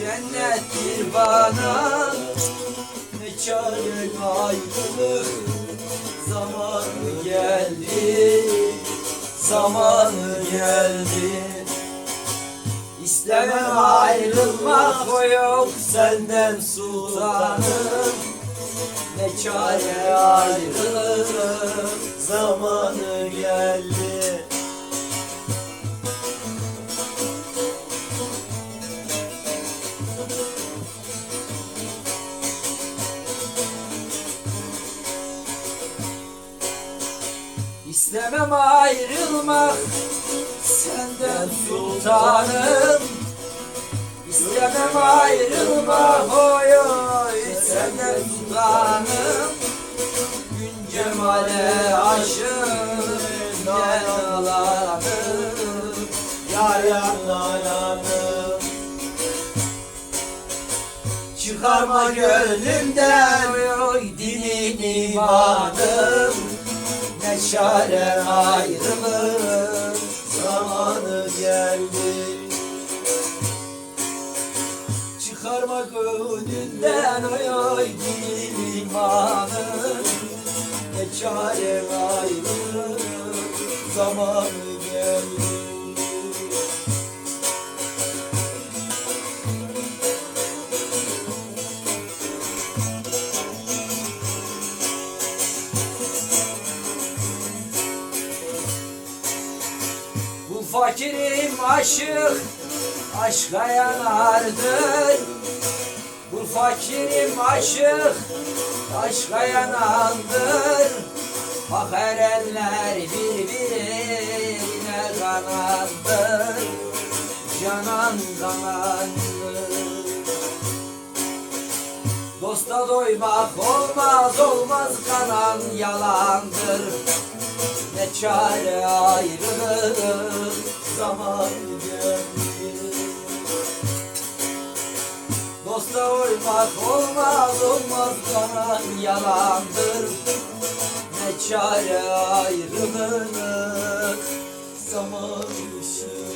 Cennettir bana Ne çare ayrılık Zamanı geldi Zamanı geldi. İstemem ayrılmak o yok senden sultanım. Ne çare ayrılık Zamanı geldi İstemem ayrılmak senden sultanım. İstemem ayrılmak oy oy. Senden sultanım. Gün cemale aşığım. Yaralanım Yaralanım. Çıkarma gönlümden. Oy dinin imanım çare ayrılık zamanı geldi. Çıkarma gönlünden oy oy değil imanı Ne çare ayrılık zamanı geldi fakirim aşık aşka yanardır Bu fakirim aşık aşka yanandır. Bak erenler birbirine kanandır. Canan kanandır. Dosta doymak olmaz olmaz kanan yalandır çare ayrılık zaman geldi Dosta uymak olmaz olmaz kanan yalandır. Ne çare ayrılık zaman ışığı